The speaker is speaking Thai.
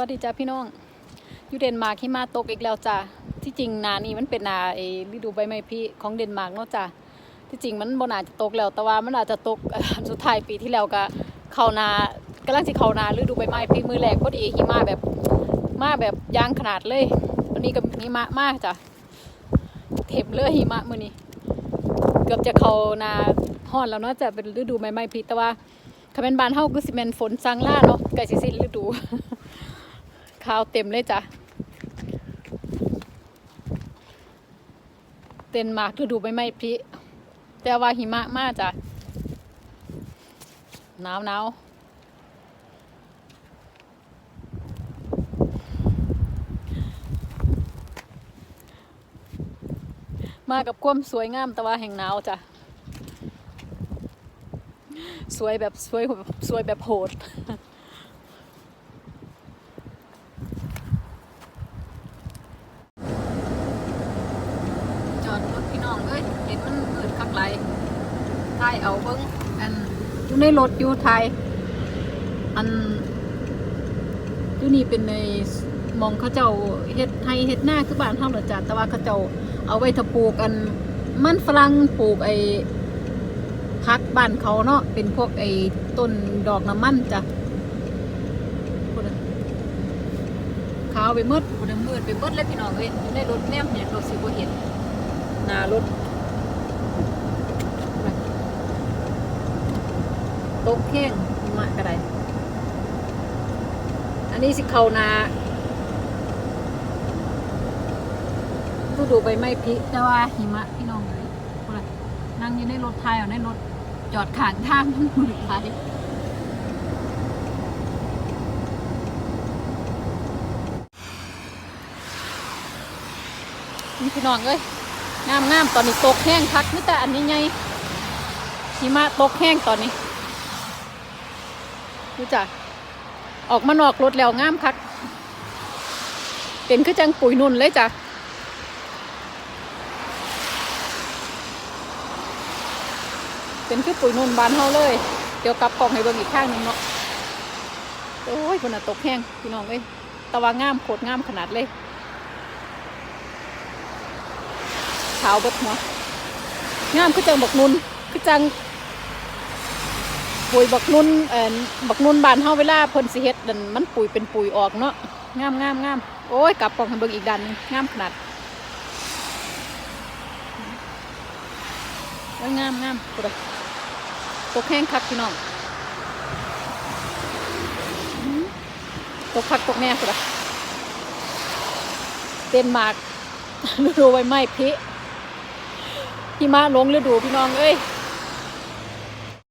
วัสดีจ้าพี่น้องอยู่เดนมาร์กหิมะตกอีกแล้วจ้าที่จริงนานี้มันเป็นนาไอ้ฤดูใบไม้ผลิของเดนมาร์กเนาะจ้าที่จริงมันบ่น่าจะตกแล้วแต่ว่ามันอาจจะตกสุดท้ายปีที่แล้วก็เข้านากำลังสิเข้านาฤดูใบไม้ผลิมือแรกพอดีหิมะแบบมาแบบยางขนาดเลยวันนี้ก็หิมะมากจ้ะเทมเลยหิมะมื้อนี้เกือบจะเข้านาฮ้อนแล้วเนาะจะเป็นฤดูใบไม้ผลิแต่ว่าถ้าเป็นบ้านเฮาก็สิแม่นฝนซังล่าเนาะใกล้สิสิ้นฤดู ข้าวเต็มเลยจ้ะ เต็นมากฤดูใบไม้ผลิแต่ว่าหิมะมากจ้ะหนาวหนาวมากับความสวยงามแต่ว่าแห่งหนาวจ้ะ สวยแบบสวยแบบสวยแบบโหด จอดรถพี่น้องเอ้ยเห็นมันมืดคักไหลทายเอาเบิ้งอันอยู่ในรถอยู่ไทยอันอยู่นี่เป็นในมองเขาเจ้าเฮ็ดไทยเฮ็ดหน้าคือบ้านเฮาเหรอจ้ะแต่ว่าเขาเจ้าเอาไว้ถ้าปลูกอันมันฝรั่งปลูกไอ้พักบ้านเขาเนาะเป็นพวกไอ้ต้นดอกน้ำมันจ้ะขาวไปมดพูดนะมืดไปหมดเลยพี่น้องเอ้ยอยู่ในรถแนมเนี่ยรถสิบ่เห็นหนารถ ตกแห้งหิมะกระไดอันนี้สิเขานาดูดูใบไม้พลิแต่ว่าหิมะพี่น้องเลยนั่งอยู่ในรถไทยเอาในรถจอดขางทางมันมืดไทยนี่พี่น้องเอ้ยงามงามตอนนี้ตกแห้งคักนี่แต่อันนี้ไงหิมะตกแห้งตอนนี้ ดูจ้ะออกมานอกรถแล้วงามคักเป็นคือจังปุ๋ยนุ่นเลยจ้ะเป็นคือปุ๋ยนุ่นบานเฮาเลย เดี๋ยวกลับกล่องให้เบิ่งอีกข้างหนึงเนาะโอ้ยคนน่ะตกแห้งพี่น้องเอ้ยตะวางามโคตรงามขนาดเลยขาวเบิดหัวงามคือจังบักนุนคือจัง ปุ๋ยบักนุ่นเอ่อบักนุ่นบานเฮาเวลาเพิ่นสิเฮ็ดนั่นมันปุ๋ยเป็นปุ๋ยออกเนาะงามงามงามโอ้ยกลับกล่องให้เบิ่งอีกด้านงามขนาดโอ้ยงามงามกูดตกแห้งคักพี่น้องตกคักตกแน่กูดเต็นมากฤดูใบไม้พิหิมะลงฤดูพี่น้องเอ้ย